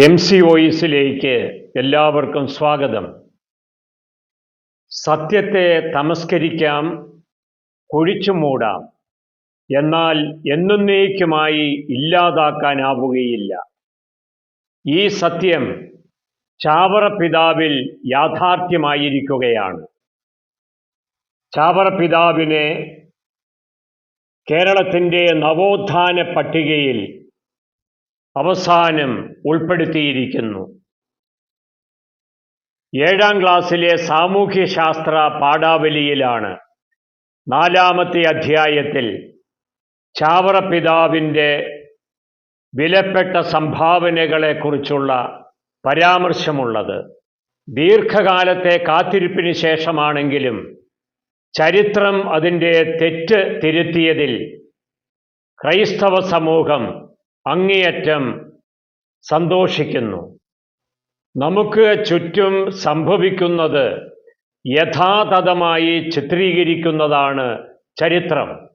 M C വോയിസിലേക്ക് എല്ലാവർക്കും സ്വാഗതം. സത്യത്തെ തമസ്കരിക്കാം കുഴിച്ചു മൂടാം. എന്നാൽ എന്നേക്കുമായി ഇല്ലാതാക്കാനാവുകയില്ല. ഈ സത്യം ചാവറ പിതാവിൽ യാഥാർത്ഥ്യമായിരിക്കുകയാണ്. ചാവറ പിതാവിനെ കേരളത്തിന്റെ നവോത്ഥാന പട്ടികയിൽ അവസാനം ഉൾപ്പെടുത്തിയിരിക്കുന്നു. ഏഴാം ക്ലാസ്സിലെ സാമൂഹ്യശാസ്ത്ര പാഠാവലിയിലാണ് നാലാമത്തെ അധ്യായത്തിൽ ചാവറ പിതാവിന്റെ വിലപ്പെട്ട സംഭാവനകളെക്കുറിച്ചുള്ള പരാമർശമുള്ളത്. ദീർഘകാലത്തെ കാത്തിരിപ്പിന് ശേഷമാണെങ്കിലും ചരിത്രം അതിന്റെ തെറ്റ് തിരുത്തിയതിൽ ക്രൈസ്തവ സമൂഹം അങ്ങേയറ്റം സന്തോഷിക്കുന്നു. നമുക്ക് ചുറ്റും സംഭവിക്കുന്നത് യഥാതഥമായി ചിത്രീകരിക്കുന്നതാണ് ചരിത്രം.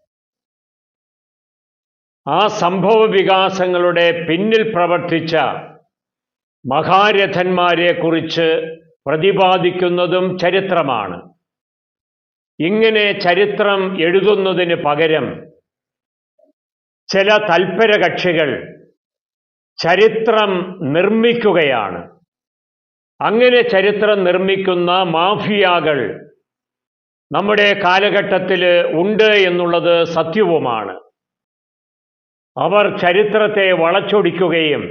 ആ സംഭവ വികാസങ്ങളുടെ പിന്നിൽ പ്രവർത്തിച്ച മഹാരഥന്മാരെക്കുറിച്ച് പ്രതിപാദിക്കുന്നതും ചരിത്രമാണ്. ഇങ്ങനെ ചരിത്രം എഴുതുന്നതിന് പകരം ചില തൽപര കക്ഷികൾ ചരിത്രം നിർമ്മിക്കുകയാണ്. അങ്ങനെ ചരിത്രം നിർമ്മിക്കുന്ന മാഫിയകൾ നമ്മുടെ കാലഘട്ടത്തിൽ ഉണ്ട് എന്നുള്ളത് സത്യവുമാണ്. അവർ ചരിത്രത്തെ വളച്ചൊടിക്കുകയും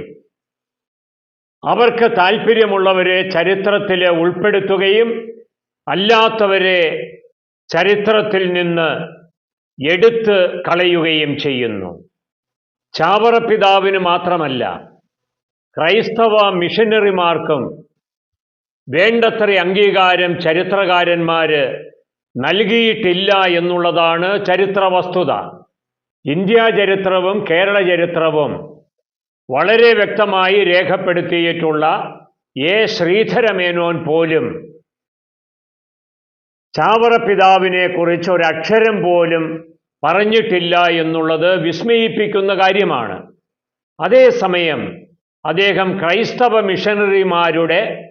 അവർക്ക് താല്പര്യമുള്ളവരെ ചരിത്രത്തിൽ ഉൾപ്പെടുത്തുകയും അല്ലാത്തവരെ ചരിത്രത്തിൽ നിന്ന് എടുത്ത് കളയുകയും ചെയ്യുന്നു. ചാവറ പിതാവിന് മാത്രമല്ല ക്രൈസ്തവ മിഷനറിമാർക്കും വേണ്ടത്ര അംഗീകാരം ചരിത്രകാരന്മാര് നൽകിയിട്ടില്ല എന്നുള്ളതാണ് ചരിത്ര വസ്തുത ഇന്ത്യ ചരിത്രവും കേരള ചരിത്രവും വളരെ വ്യക്തമായി രേഖപ്പെടുത്തിയിട്ടുള്ള എ. ശ്രീധരമേനോൻ പോലും ചാവറ പിതാവിനെ കുറിച്ച് ഒരക്ഷരം പോലും പറഞ്ഞിട്ടില്ല എന്നുള്ളത് വിസ്മയിപ്പിക്കുന്ന കാര്യമാണ്. അതേസമയം അദ്ദേഹം ക്രൈസ്തവ മിഷണറിമാരുടെ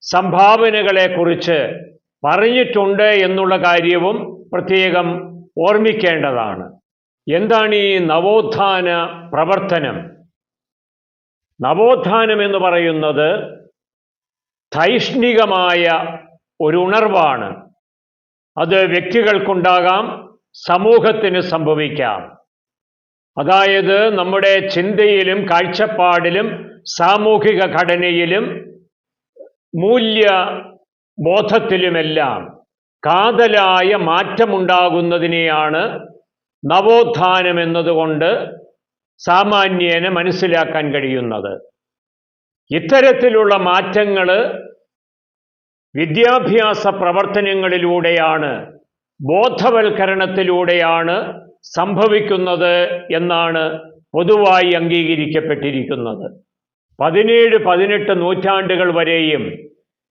സംഭാവനകളെക്കുറിച്ച് പറഞ്ഞിട്ടുണ്ട് എന്നുള്ള കാര്യവും പ്രത്യേകം ഓർമ്മിക്കേണ്ടതാണ്. എന്താണ് ഈ നവോത്ഥാന പ്രവർത്തനം? നവോത്ഥാനം എന്ന് പറയുന്നത് ധൈഷ്ണികമായ ഒരു ഉണർവാണ്. അത് വ്യക്തികൾക്കുണ്ടാകാം സമൂഹത്തിന് സംഭവിക്കാം. അതായത് നമ്മുടെ ചിന്തയിലും കാഴ്ചപ്പാടിലും സാമൂഹിക ഘടനയിലും മൂല്യ ബോധത്തിലുമെല്ലാം കാതലായ മാറ്റമുണ്ടാകുന്നതിനെയാണ് നവോത്ഥാനം എന്നതുകൊണ്ട് സാമാന്യേന മനസ്സിലാക്കാൻ കഴിയുന്നത്. ഇത്തരത്തിലുള്ള മാറ്റങ്ങൾ വിദ്യാഭ്യാസ പ്രവർത്തനങ്ങളിലൂടെയാണ് ബോധവൽക്കരണത്തിലൂടെയാണ് സംഭവിക്കുന്നത് എന്നാണ് പൊതുവായി അംഗീകരിക്കപ്പെട്ടിരിക്കുന്നത്. പതിനേഴ് പതിനെട്ട് നൂറ്റാണ്ടുകൾ വരെയും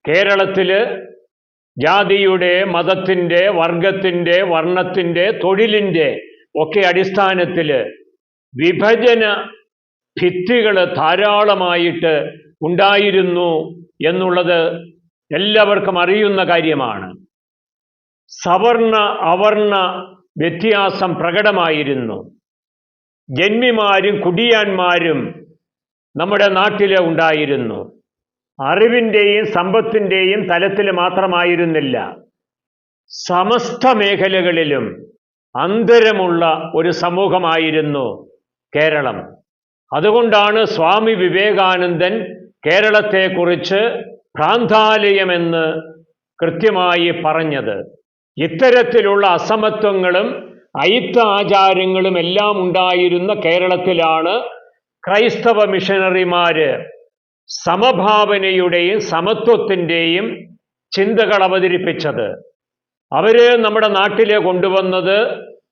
കേരളത്തിൽ ജാതിയുടെ മതത്തിന്റെ വർഗത്തിന്റെ വർണത്തിന്റെ തൊഴിലിന്റെ ഒക്കെ അടിസ്ഥാനത്തിൽ വിഭജന ഭിത്തികൾ ധാരാളമായിട്ട് ഉണ്ടായിരുന്നു എന്നുള്ളത് എല്ലാവർക്കും അറിയുന്ന കാര്യമാണ്. സവർണ അവർണ വ്യത്യാസം പ്രകടമായിരുന്നു. ജന്മിമാരും കുടിയാന്മാരും നമ്മുടെ നാട്ടിൽ ഉണ്ടായിരുന്നു. അറിവിന്റെയും സമ്പത്തിന്റെയും തലത്തിൽ മാത്രമായിരുന്നില്ല. സമസ്ത മേഖലകളിലും അന്തരമുള്ള ഒരു സമൂഹമായിരുന്നു കേരളം. അതുകൊണ്ടാണ് സ്വാമി വിവേകാനന്ദൻ കേരളത്തെക്കുറിച്ച് ഭ്രാന്താലയമെന്ന് കൃത്യമായി പറഞ്ഞത്. ഇത്തരത്തിലുള്ള അസമത്വങ്ങളും അയിത്ത ആചാരങ്ങളും എല്ലാം ഉണ്ടായിരുന്ന കേരളത്തിലാണ് ക്രൈസ്തവ മിഷനറിമാര് സമഭാവനയുടെയും സമത്വത്തിന്റെയും ചിന്തകൾ അവതരിപ്പിച്ചത്. അവർ നമ്മുടെ നാട്ടിലെ കൊണ്ടുവന്നത്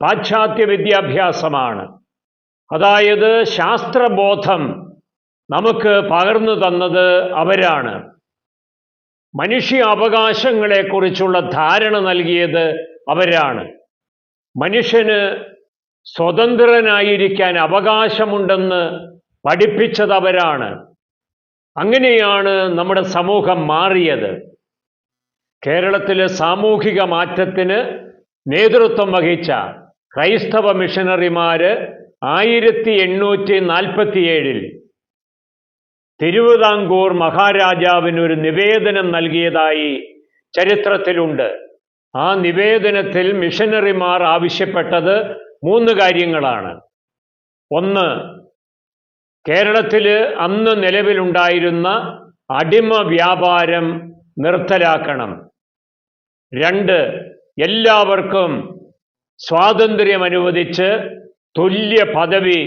പാശ്ചാത്യ വിദ്യാഭ്യാസമാണ്. അതായത് ശാസ്ത്രബോധം നമുക്ക് പകർന്നു തന്നത് അവരാണ്. മനുഷ്യ അവകാശങ്ങളെക്കുറിച്ചുള്ള ധാരണ നൽകിയത് അവരാണ്. മനുഷ്യന് സ്വതന്ത്രനായിരിക്കാൻ അവകാശമുണ്ടെന്ന് പഠിപ്പിച്ചത് അവരാണ്. അങ്ങനെയാണ് നമ്മുടെ സമൂഹം മാറിയത്. കേരളത്തിലെ സാമൂഹിക മാറ്റത്തിന് നേതൃത്വം വഹിച്ച ക്രൈസ്തവ മിഷനറിമാര് ആയിരത്തി എണ്ണൂറ്റി നാൽപ്പത്തിയേഴിൽ തിരുവിതാംകൂർ മഹാരാജാവിന് ഒരു നിവേദനം നൽകിയതായി ചരിത്രത്തിലുണ്ട്. ആ നിവേദനത്തിൽ മിഷനറിമാർ ആവശ്യപ്പെട്ടത് മൂന്ന് കാര്യങ്ങളാണ്. ഒന്ന് കേരളത്തിൽ അന്ന് നിലവിലുണ്ടായിരുന്ന അടിമ വ്യാപാരം നിർത്തലാക്കണം. രണ്ട് എല്ലാവർക്കും സ്വാതന്ത്ര്യം അനുവദിച്ച് തുല്യ പദവി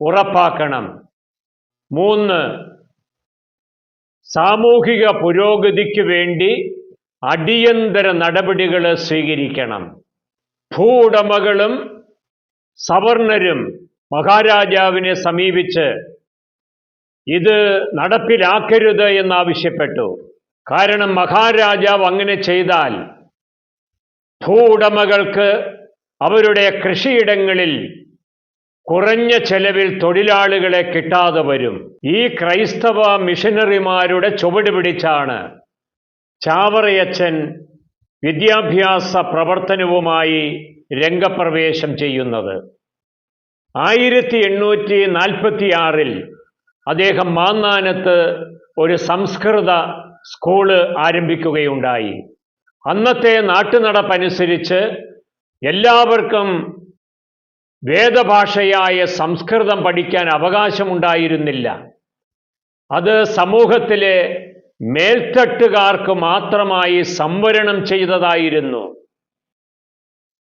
ഉറപ്പാക്കണം. മൂന്ന് സാമൂഹിക പുരോഗതിക്ക് വേണ്ടി അടിയന്തര നടപടികൾ സ്വീകരിക്കണം. ഭൂടമകളും സവർണരും മഹാരാജാവിനെ സമീപിച്ച് ഇത് നടപ്പിലാക്കരുത് എന്നാവശ്യപ്പെട്ടു. കാരണം മഹാരാജാവ് അങ്ങനെ ചെയ്താൽ ഭൂടമകൾക്ക് അവരുടെ കൃഷിയിടങ്ങളിൽ കുറഞ്ഞ ചെലവിൽ തൊഴിലാളികളെ കിട്ടാതെ വരും. ഈ ക്രൈസ്തവ മിഷനറിമാരുടെ ചുവട് പിടിച്ചാണ് ചാവറയച്ചൻ വിദ്യാഭ്യാസ പ്രവർത്തനവുമായി രംഗപ്രവേശം ചെയ്യുന്നത്. ആയിരത്തി എണ്ണൂറ്റി നാൽപ്പത്തി ആറിൽ അദ്ദേഹം മാന്നാനത്ത് ഒരു സംസ്കൃത സ്കൂൾ ആരംഭിക്കുകയുണ്ടായി. അന്നത്തെ നാട്ടുനടപ്പനുസരിച്ച് എല്ലാവർക്കും വേദഭാഷയായ സംസ്കൃതം പഠിക്കാൻ അവകാശമുണ്ടായിരുന്നില്ല. അത് സമൂഹത്തിലെ മേൽത്തട്ടുകാർക്ക് മാത്രമായി സംവരണം ചെയ്തതായിരുന്നു.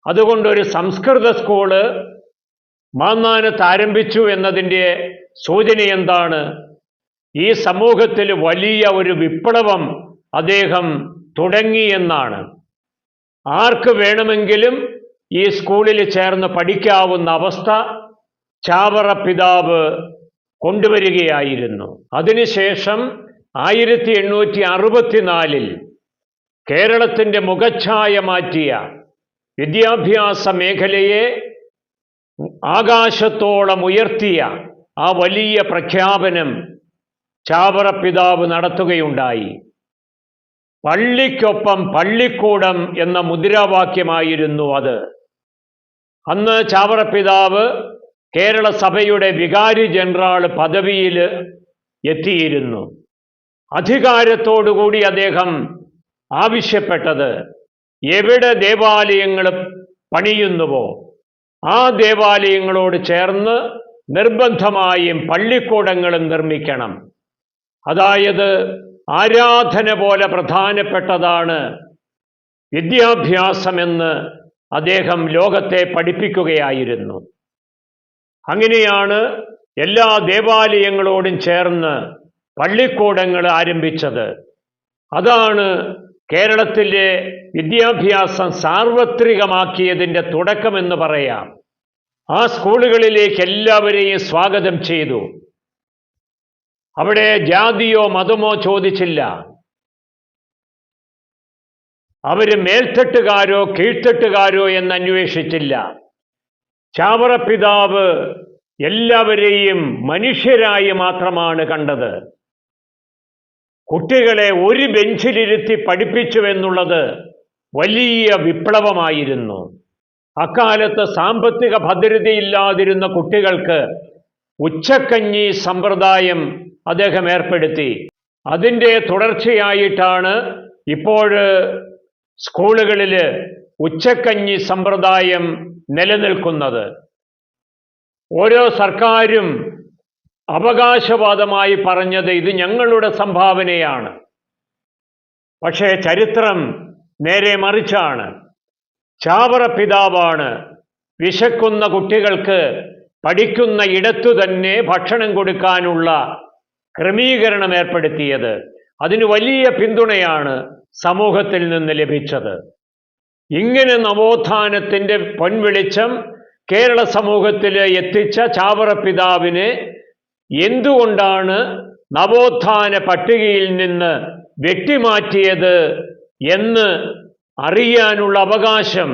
അതുകൊണ്ടൊരു സംസ്കൃത സ്കൂൾ മാന്നാനത്ത് ആരംഭിച്ചു എന്നതിന്റെ സൂചന എന്താണ്? ഈ സമൂഹത്തിൽ വലിയ ഒരു വിപ്ലവം അദ്ദേഹം തുടങ്ങി എന്നാണ്. ആർക്ക് വേണമെങ്കിലും ഈ സ്കൂളിൽ ചേർന്ന് പഠിക്കാവുന്ന അവസ്ഥ ചാവറ പിതാവ് കൊണ്ടുവരികയായിരുന്നു. അതിനുശേഷം ആയിരത്തി എണ്ണൂറ്റി അറുപത്തിനാലിൽ കേരളത്തിന്റെ മുഖച്ഛായ മാറ്റിയ വിദ്യാഭ്യാസ മേഖലയെ ആകാശത്തോളം ഉയർത്തിയ ആ വലിയ പ്രഖ്യാപനം ചാവറ പിതാവ് നടത്തുകയുണ്ടായി. പള്ളിക്കൊപ്പം പള്ളിക്കൂടം എന്ന മുദ്രാവാക്യമായിരുന്നു അത്. അന്ന് ചാവറ പിതാവ് കേരള സഭയുടെ വികാരി ജനറൽ പദവിയിൽ എത്തിയിരുന്നു. അധികാരത്തോടുകൂടി അദ്ദേഹം ആവശ്യപ്പെട്ടത് എവിടെ ദേവാലയങ്ങൾ പണിയുന്നുവോ ആ ദേവാലയങ്ങളോട് ചേർന്ന് നിർബന്ധമായും പള്ളിക്കൂടങ്ങളും നിർമ്മിക്കണം. അതായത് ആരാധന പോലെ പ്രധാനപ്പെട്ടതാണ് വിദ്യാഭ്യാസമെന്ന് അദ്ദേഹം ലോകത്തെ പഠിപ്പിക്കുകയായിരുന്നു. അങ്ങനെയാണ് എല്ലാ ദേവാലയങ്ങളോടും ചേർന്ന് പള്ളിക്കൂടങ്ങൾ ആരംഭിച്ചത്. അതാണ് കേരളത്തിലെ വിദ്യാഭ്യാസം സാർവത്രികമാക്കിയതിന്റെ തുടക്കമെന്ന് പറയാം. ആ സ്കൂളുകളിലേക്ക് എല്ലാവരെയും സ്വാഗതം ചെയ്തു. അവിടെ ജാതിയോ മതമോ ചോദിച്ചില്ല. അവർ മേൽത്തട്ടുകാരോ കീഴ്ത്തട്ടുകാരോ എന്ന് അന്വേഷിച്ചില്ല. ചാവറ പിതാവ് എല്ലാവരെയും മനുഷ്യരായി മാത്രമാണ് കണ്ടത്. കുട്ടികളെ ഒരു ബെഞ്ചിലിരുത്തി പഠിപ്പിച്ചുവെന്നുള്ളത് വലിയ വിപ്ലവമായിരുന്നു. അക്കാലത്ത് സാമ്പത്തിക ഭദ്രതയില്ലാതിരുന്ന കുട്ടികൾക്ക് ഉച്ചക്കഞ്ഞി സമ്പ്രദായം അദ്ദേഹം ഏർപ്പെടുത്തി. അതിന്റെ തുടർച്ചയായിട്ടാണ് ഇപ്പോൾ സ്കൂളുകളിൽ ഉച്ചക്കഞ്ഞി സമ്പ്രദായം നിലനിൽക്കുന്നത് ഓരോ സർക്കാരും അവകാശവാദമായി പറഞ്ഞത് ഇത് ഞങ്ങളുടെ സംഭാവനയാണ്. പക്ഷേ ചരിത്രം നേരെ മറിച്ചാണ്. ചാവറ പിതാവാണ് വിശക്കുന്ന കുട്ടികൾക്ക് പഠിക്കുന്ന ഇടത്തു തന്നെ ഭക്ഷണം കൊടുക്കാനുള്ള ക്രമീകരണം ഏർപ്പെടുത്തിയത്. അതിന് വലിയ പിന്തുണയാണ് സമൂഹത്തിൽ നിന്ന് ലഭിച്ചത്. ഇങ്ങനെ നവോത്ഥാനത്തിന്റെ പൊൻവെളിച്ചം കേരള സമൂഹത്തിൽ എത്തിച്ച ചാവറ പിതാവിനെ എന്തുകൊണ്ടാണ് നവോത്ഥാന പട്ടികയിൽ നിന്ന് വെട്ടിമാറ്റിയത് എന്ന് അറിയാനുള്ള അവകാശം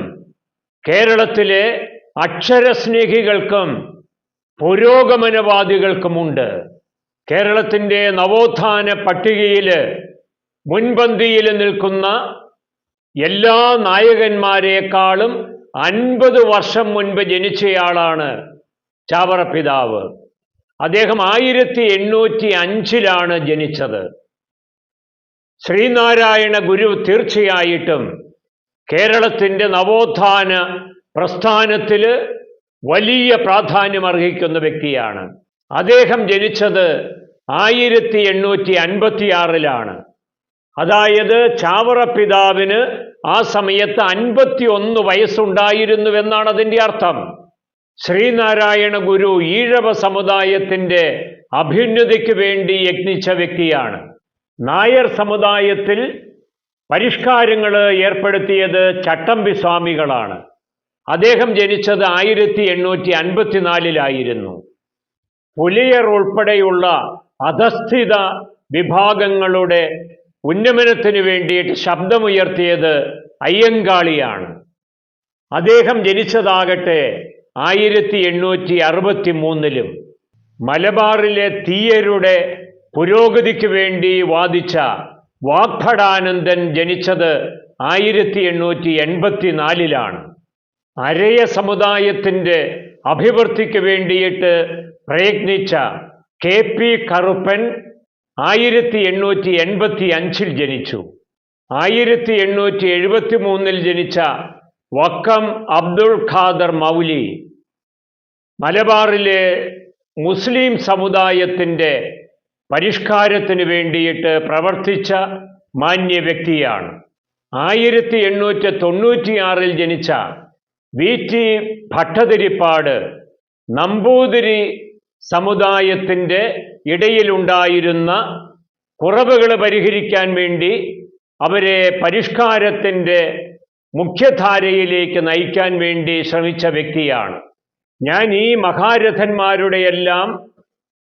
കേരളത്തിലെ അക്ഷരസ്നേഹികൾക്കും പുരോഗമനവാദികൾക്കുമുണ്ട്. കേരളത്തിന്റെ നവോത്ഥാന പട്ടികയിൽ മുൻപന്തിയിൽ നിൽക്കുന്ന എല്ലാ നായകന്മാരെക്കാളും അൻപത് വർഷം മുൻപ് ജനിച്ചയാളാണ് ചാവറ പിതാവ്. അദ്ദേഹം ആയിരത്തി എണ്ണൂറ്റി അഞ്ചിലാണ് ജനിച്ചത്. ശ്രീനാരായണ ഗുരു തീർച്ചയായിട്ടും കേരളത്തിന്റെ നവോത്ഥാന പ്രസ്ഥാനത്തിൽ വലിയ പ്രാധാന്യം അർഹിക്കുന്ന വ്യക്തിയാണ്. അദ്ദേഹം ജനിച്ചത് ആയിരത്തി എണ്ണൂറ്റി അൻപത്തിയാറിലാണ് അതായത് ചാവറ പിതാവിന് ആ സമയത്ത് അൻപത്തി ഒന്ന് വയസ്സുണ്ടായിരുന്നുവെന്നാണ് അതിന്റെ അർത്ഥം. ശ്രീനാരായണ ഗുരു ഈഴവ സമുദായത്തിന്റെ അഭ്യുന്നതിക്ക് വേണ്ടി യജ്ഞിച്ച വ്യക്തിയാണ്. നായർ സമുദായത്തിൽ പരിഷ്കാരങ്ങൾ ഏർപ്പെടുത്തിയത് ചട്ടമ്പി സ്വാമികളാണ്. അദ്ദേഹം ജനിച്ചത് ആയിരത്തി എണ്ണൂറ്റി അൻപത്തിനാലിലായിരുന്നു പുലിയർ ഉൾപ്പെടെയുള്ള അധസ്ഥിത വിഭാഗങ്ങളുടെ ഉന്നമനത്തിന് വേണ്ടിയിട്ട് ശബ്ദമുയർത്തിയത് അയ്യങ്കാളിയാണ്. അദ്ദേഹം ജനിച്ചതാകട്ടെ ആയിരത്തി എണ്ണൂറ്റി അറുപത്തി മൂന്നിലും മലബാറിലെ തീയരുടെ പുരോഗതിക്ക് വേണ്ടി വാദിച്ച വാഗ്ഭടാനന്ദൻ ജനിച്ചത് ആയിരത്തി എണ്ണൂറ്റി എൺപത്തി നാലിലാണ് അരയ സമുദായത്തിന്റെ അഭിവൃദ്ധിക്ക് വേണ്ടിയിട്ട് പ്രയത്നിച്ച കെ പി കറുപ്പൻ ആയിരത്തി എണ്ണൂറ്റി എൺപത്തി അഞ്ചിൽ ജനിച്ചു. ആയിരത്തി എണ്ണൂറ്റി എഴുപത്തി മൂന്നിൽ ജനിച്ച വക്കം അബ്ദുൾ ഖാദർ മൗലി മലബാറിലെ മുസ്ലിം സമുദായത്തിന്റെ പരിഷ്കാരത്തിന് വേണ്ടിയിട്ട് പ്രവർത്തിച്ച മാന്യ വ്യക്തിയാണ്. ആയിരത്തി എണ്ണൂറ്റി തൊണ്ണൂറ്റിയാറിൽ ജനിച്ച വി. ടി. ഭട്ടതിരിപ്പാട് നമ്പൂതിരി സമുദായത്തിന്റെ ഇടയിലുണ്ടായിരുന്ന കുറവുകൾ പരിഹരിക്കാൻ വേണ്ടി അവരെ പരിഷ്കാരത്തിന്റെ മുഖ്യധാരയിലേക്ക് നയിക്കാൻ വേണ്ടി ശ്രമിച്ച വ്യക്തിയാണ്. ഞാൻ ഈ മഹാരഥന്മാരുടെയെല്ലാം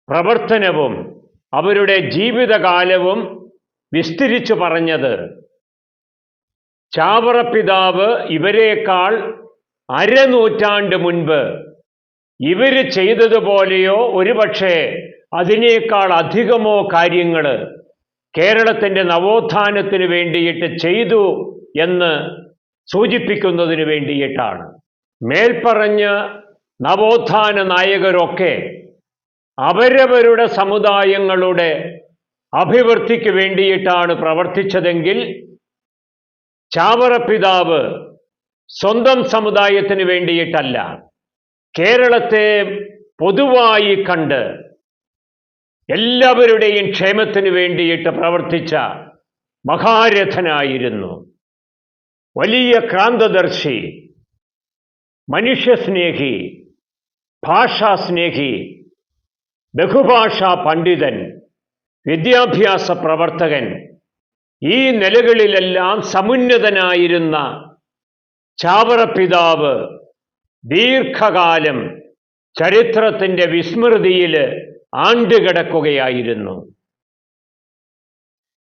പ്രവർത്തനവും അവരുടെ ജീവിതകാലവും വിസ്തരിച്ചു പറഞ്ഞത് ചാവറ പിതാവ് ഇവരെക്കാൾ അരനൂറ്റാണ്ട് മുൻപ് ഇവർ ചെയ്തതുപോലെയോ ഒരുപക്ഷെ അതിനേക്കാൾ അധികമോ കാര്യങ്ങൾ കേരളത്തിന്റെ നവോത്ഥാനത്തിന് വേണ്ടിയിട്ട് ചെയ്തു എന്ന് സൂചിപ്പിക്കുന്നതിന് വേണ്ടിയിട്ടാണ്. മേൽപ്പറഞ്ഞ നവോത്ഥാന നായകരൊക്കെ അവരവരുടെ സമുദായങ്ങളുടെ അഭിവൃദ്ധിക്ക് വേണ്ടിയിട്ടാണ് പ്രവർത്തിച്ചതെങ്കിൽ ചാവറ പിതാവ് സ്വന്തം സമുദായത്തിന് വേണ്ടിയിട്ടല്ല. കേരളത്തെ പൊതുവായി കണ്ട് എല്ലാവരുടെയും ക്ഷേമത്തിന് വേണ്ടിയിട്ട് പ്രവർത്തിച്ച മഹാരഥനായിരുന്നു. വലിയ ക്രാന്തദർശി മനുഷ്യസ്നേഹി ഭാഷാസ്നേഹി ബഹുഭാഷാ പണ്ഡിതൻ വിദ്യാഭ്യാസ പ്രവർത്തകൻ ഈ നിലകളിലെല്ലാം സമുന്നതനായിരുന്ന ചാവറ പിതാവ് ദീർഘകാലം ചരിത്രത്തിന്റെ വിസ്മൃതിയിൽ ആണ്ടുകിടക്കുകയായിരുന്നു.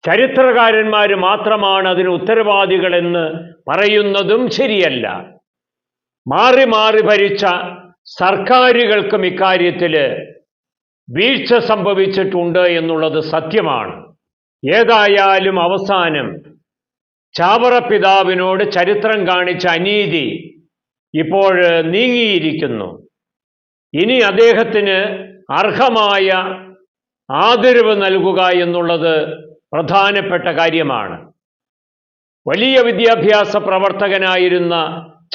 ചരിത്രകാരന്മാർ മാത്രമാണ് അതിന് ഉത്തരവാദികളെന്ന് പറയുന്നതും ശരിയല്ല. മാറി മാറി ഭരിച്ച സർക്കാരുകൾക്കും ഇക്കാര്യത്തിൽ വീഴ്ച സംഭവിച്ചിട്ടുണ്ട് എന്നുള്ളത് സത്യമാണ്. ഏതായാലും അവസാനം ചാവറ പിതാവിനോട് ചരിത്രം കാണിച്ച അനീതി ഇപ്പോൾ നീങ്ങിയിരിക്കുന്നു. ഇനി അദ്ദേഹത്തിന് അർഹമായ ആദരവ് നൽകുക എന്നുള്ളത് പ്രധാനപ്പെട്ട കാര്യമാണ്. വലിയ വിദ്യാഭ്യാസ പ്രവർത്തകനായിരുന്ന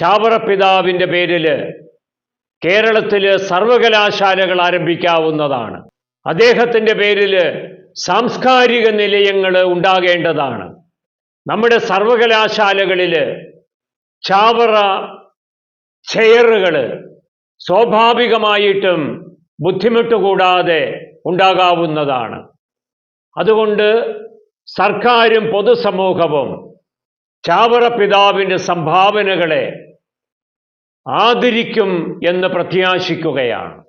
ചാവറപിതാവിന്റെ പേരിൽ കേരളത്തിൽ സർവകലാശാലകൾ ആരംഭിക്കാവുന്നതാണ്. അദ്ദേഹത്തിന്റെ പേരിൽ സാംസ്കാരിക നിലയങ്ങൾ ഉണ്ടാകേണ്ടതാണ്. നമ്മുടെ സർവകലാശാലകളിൽ ചാവറ ചെയറുകൾ സ്വാഭാവികമായിട്ടും ബുദ്ധിമുട്ട് കൂടാതെ ഉണ്ടാകാവുന്നതാണ്. അതുകൊണ്ട് സർക്കാരും പൊതുസമൂഹവും ചാവറ പിതാവിന്റെ സംഭാവനകളെ ആദരിക്കും എന്ന് പ്രത്യാശിക്കുകയാണ്.